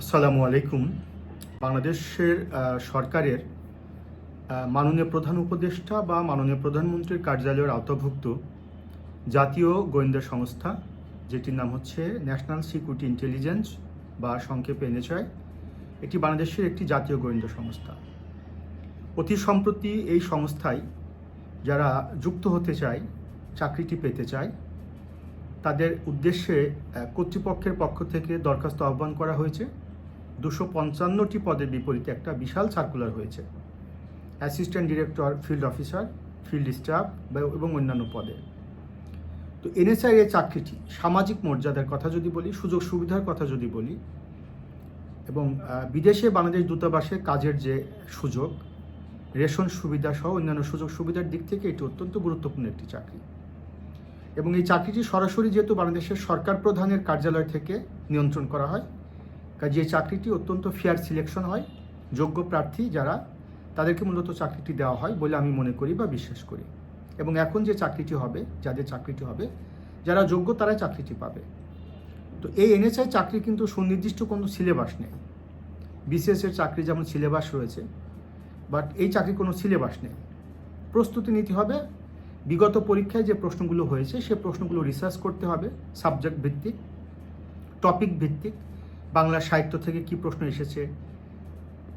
আসসালামু আলাইকুম। বাংলাদেশের সরকারের মাননীয় প্রধান উপদেষ্টা বা মাননীয় প্রধানমন্ত্রীর কার্যালয়ের আওতাভুক্ত জাতীয় গোয়েন্দা সংস্থা, যেটির নাম হচ্ছে ন্যাশনাল সিকিউরিটি ইন্টেলিজেন্স বা সংক্ষেপে এনএচআই, এটি বাংলাদেশের একটি জাতীয় গোয়েন্দা সংস্থা। অতি সম্প্রতি এই সংস্থায় যারা যুক্ত হতে চায়, চাকরিটি পেতে চায়, তাদের উদ্দেশ্যে কর্তৃপক্ষের পক্ষ থেকে দরখাস্ত আহ্বান করা হয়েছে। দুশো পঞ্চান্নটি পদের বিপরীতে একটা বিশাল সার্কুলার হয়েছে। Assistant director field officer field staff এবং অন্যান্য পদে। তো এনএসআই এর চাকরিটি সামাজিক মর্যাদার কথা যদি বলি, সুযোগ সুবিধার কথা যদি বলি, এবং বিদেশে বাংলাদেশ দূতাবাসে কাজের যে সুযোগ, রেশন সুবিধা সহ অন্যান্য সুযোগ সুবিধার দিক থেকে এটি অত্যন্ত গুরুত্বপূর্ণ একটি চাকরি। এবং এই চাকরিটি সরাসরি যেহেতু বাংলাদেশের সরকার প্রধানের কার্যালয় থেকে নিয়ন্ত্রণ করা হয় কাজে এই চাকরিটি অত্যন্ত ফেয়ার সিলেকশন হয়, যোগ্য প্রার্থী যারা, তাদেরকে মূলত চাকরিটি দেওয়া হয় বলে আমি মনে করি বা বিশ্বাস করি। এবং এখন যে চাকরিটি হবে যাদের চাকরিটি হবে, যারা যোগ্য তারাই চাকরিটি পাবে। তো এই এনএসআই চাকরি কিন্তু সুনির্দিষ্ট কোনো সিলেবাস নেই। বিসিএস এর চাকরি যেমন সিলেবাস রয়েছে বাট এই চাকরি কোনো সিলেবাস নেই। প্রস্তুতি নিতে হবে, বিগত পরীক্ষায় যে প্রশ্নগুলো হয়েছে, সে প্রশ্নগুলো রিসার্চ করতে হবে সাবজেক্ট ভিত্তিক টপিক ভিত্তিক বাংলা সাহিত্য থেকে কি প্রশ্ন এসেছে?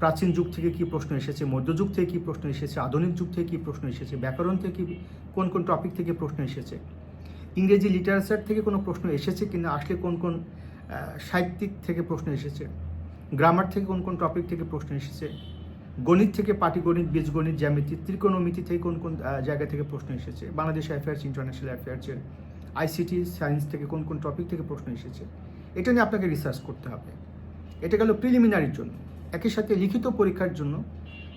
প্রাচীন যুগ থেকে কি প্রশ্ন এসেছে? মধ্যযুগ থেকে কি প্রশ্ন এসেছে? আধুনিক যুগ থেকে কি প্রশ্ন এসেছে? ব্যাকরণ থেকে কি কোন কোন টপিক থেকে প্রশ্ন এসেছে? ইংরেজি লিটারেচার থেকে কোনো প্রশ্ন এসেছে কিনা? আসলে কোন কোন সাহিত্যিক থেকে প্রশ্ন এসেছে? গ্রামার থেকে কোন কোন টপিক থেকে প্রশ্ন এসেছে? গণিত থেকে পাটিগণিত, বীজগণিত, জ্যামিতি, ত্রিকোণমিতি থেকে কোন কোন জায়গা থেকে প্রশ্ন এসেছে? বাংলাদেশ অ্যাফেয়ার্স ইন্টারন্যাশনাল অ্যাফেয়ার্সের আইসিটি সায়েন্স থেকে কোন কোন টপিক থেকে প্রশ্ন এসেছে? এটা নিয়ে আপনাকে রিসার্চ করতে হবে। এটা গেল প্রিলিমিনারির জন্য। একই সাথে লিখিত পরীক্ষার জন্য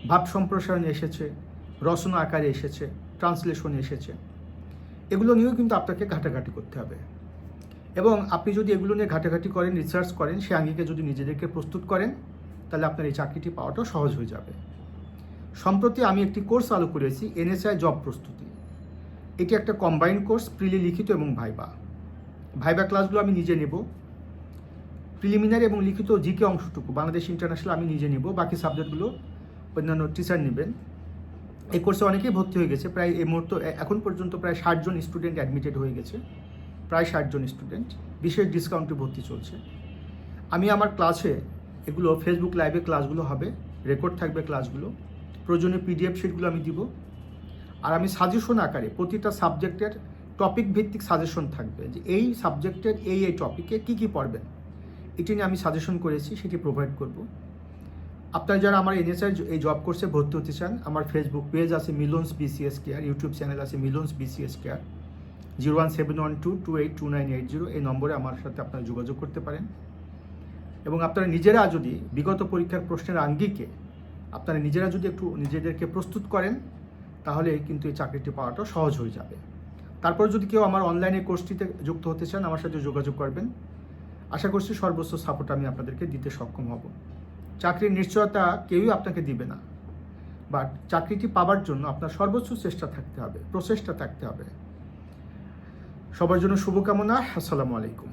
ভাব সম্প্রসারণ এসেছে, রচনা আকারে এসেছে ট্রান্সলেশন এসেছে। এগুলো নিয়েও কিন্তু আপনাকে ঘাটাঘাটি করতে হবে। এবং আপনি যদি এগুলো নিয়ে ঘাটাঘাটি করেন রিসার্চ করেন, সে আঙ্গিকে যদি নিজেদেরকে প্রস্তুত করেন, তাহলে আপনার এই চাকরিটি পাওয়াটাও সহজ হয়ে যাবে। সম্প্রতি আমি একটি কোর্স চালু করেছি, এনএসআই জব প্রস্তুতি। এটি একটা কম্বাইন্ড কোর্স প্রিলি লিখিত এবং ভাইবা ভাইবা ক্লাসগুলো আমি নিজে নেব। প্রিলিমিনারি এবং লিখিত জিকে অংশটুকু, বাংলাদেশ ইন্টারন্যাশনাল আমি নিজে নেব, বাকি সাবজেক্টগুলো অন্যান্য টিচার নেবেন। এই কোর্সে অনেকেই ভর্তি হয়ে গেছে, প্রায় এই মুহূর্তে এখন পর্যন্ত প্রায় ষাটজন স্টুডেন্ট অ্যাডমিটেড হয়ে গেছে, প্রায় ষাটজন স্টুডেন্ট বিশেষ ডিসকাউন্টে ভর্তি চলছে। আমি আমার ক্লাসে এগুলো ফেসবুক লাইভে ক্লাসগুলো হবে রেকর্ড থাকবে ক্লাসগুলো প্রয়োজনীয় পিডিএফ শিটগুলো আমি দিব, আর আমি সাজেশন আকারে প্রতিটা সাবজেক্টের টপিক ভিত্তিক সাজেশন থাকবে, যে এই সাবজেক্টের এই এই টপিকে কী কী পড়বেন। এটি নিয়ে আমি সাজেশন করেছি, সেটি প্রোভাইড করব। আপনারা যারা আমার এনএসআই এই জব কোর্সে ভর্তি হতে চান, আমার ফেসবুক পেজ আছে Milon's BCS care YouTube channel আছে Milon's BCS care zero one seven one two two eight two nine eight zero এই নম্বরে আমার সাথে আপনারা যোগাযোগ করতে পারেন। এবং আপনারা নিজেরা যদি বিগত পরীক্ষার প্রশ্নের আঙ্গিকে আপনারা নিজেরা যদি একটু নিজেদেরকে প্রস্তুত করেন, তাহলে কিন্তু এই চাকরিটি পাওয়াটা সহজ হয়ে যাবে। তারপর যদি কেউ আমার অনলাইনে কোর্সটিতে যুক্ত হতে চান, আমার সাথে যোগাযোগ করবেন। আশা করছি সর্বোচ্চ সাপোর্ট আমি আপনাদেরকে দিতে সক্ষম হব। চাকরির নিশ্চয়তা কেউই আপনাকে দিবে না। বাট চাকরিটি পাবার জন্য আপনার সর্বোচ্চ চেষ্টা থাকতে হবে, প্রচেষ্টা থাকতে হবে। সবার জন্য শুভকামনা, আসসালামু আলাইকুম।